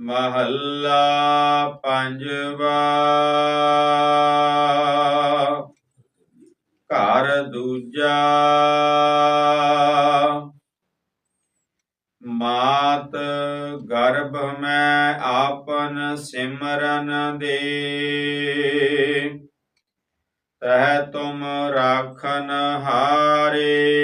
ਮਹੱਲਾ ਪੰਜਵਾ। ਘਰ ਦੂਜਾ। ਮਾਤ ਗਰਭ ਮੈਂ ਆਪਨ ਸਿਮਰਨ ਦੇ। ਤਹ ਤੁਮ ਰਾਖਨ ਹਾਰੇ।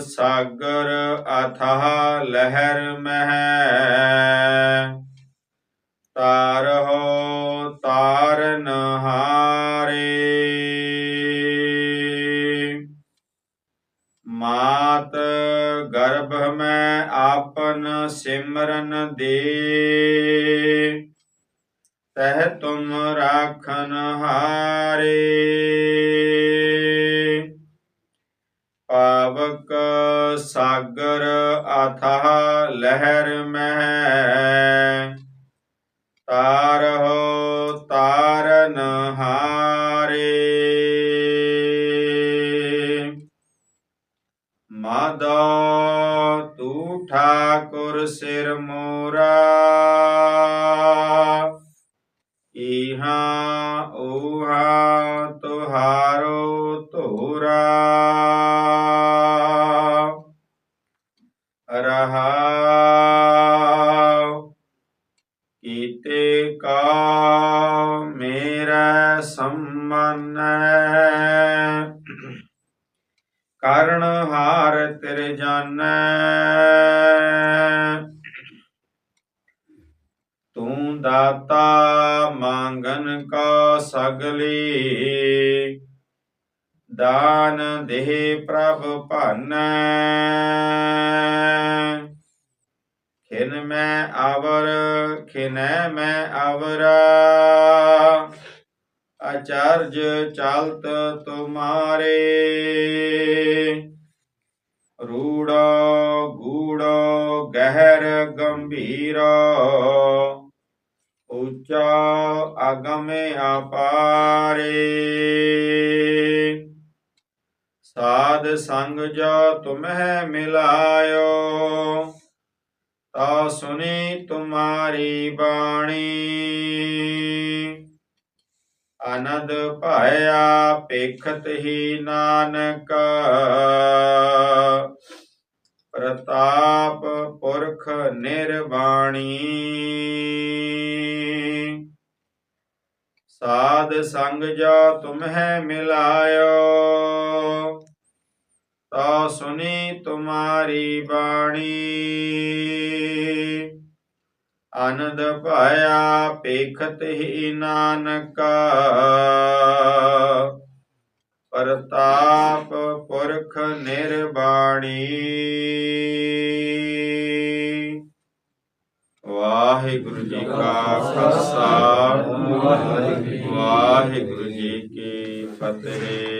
ਸਾਗਰ ਅਥਾਹ ਲਹਿਰ ਮਹਿ। ਤਾਰਹੁ ਤਾਰਨ ਹਾਰੇ ਮਾਤ ਗਰਭ ਮੈਂ ਆਪਨ ਸਿਮਰਨ ਦੇ। ਤਹ ਤੁਮ ਰਾਖਨ ਹਾਰੇ। ਸਾਗਰ ਅਥਾਹ ਲਹਿਰ ਮਹਿ। ਤਾਰਹੁ ਤਾਰਨ ਹਾਰੇ। ਮਾਦਾ ਤੂ ਠਾਕੁਰ ਸਿਰ ਮੋਰਾ। ਇਹਾ ਓਹਾ ਤੁਹਾਰੋ ਧੋਰਾ। ਮੇਰਾ ਸੰਮਨ ਕਰਨ ਹਾਰ ਤੇਰੇ ਜਾਣੈ ਤੂੰ ਦਾਤਾ ਮੰਗਨ ਕਾ ਸਗਲੀ ਦਾਨ ਦੇਹ ਪ੍ਰਭ ਭਾਨੈ ਖਿਨ ਮੈਂ ਆਵਰ ਖਿਨੈ, ਮੈਂ ਆਵਰਾ ਆਚਾਰਜ ਚਾਲਤ ਤੁਮਾਰੇ ਰੂੜੋ, ਗੂੜੋ, ਗਹਿਰ, ਗੰਭੀਰ, ਉੱਚਾ, ਅਗਮੇ ਅਪਾਰੇ। ਸਾਧ ਸੰਗ ਜੋ ਤੁਮਹਿ ਮਿਲਾਇਓ। ਤਾ ਸੁਨੀ ਤੁਮਾਰੀ ਬਾਣੀ। ਅਨੰਦ ਭਾਇਆ ਪੇਖਤ ਹੀ ਨਾਨਕ। ਪ੍ਰਤਾਪ ਪੁਰਖ ਨਿਰਵਾਣੀ। ਸਾਧ ਸੰਗ ਜੋ ਤੁਮਹਿ ਮਿਲਾਇਓ। ਤਾਂ ਸੁਨੀ ਤੁਮਾਰੀ ਬਾਣੀ। ਆਨੰਦ ਭਾਇਆ ਪੇਖਤ ਹੀ ਨਾਨਕ। ਪ੍ਰਤਾਪ ਪੁਰਖ ਨਿਰਬਾਣੀ। ਵਾਹਿਗੁਰੂ ਜੀ ਕਾ ਖਾਲਸਾ। ਵਾਹਿਗੁਰੂ ਜੀ ਕੀ ਫਤਿਹ।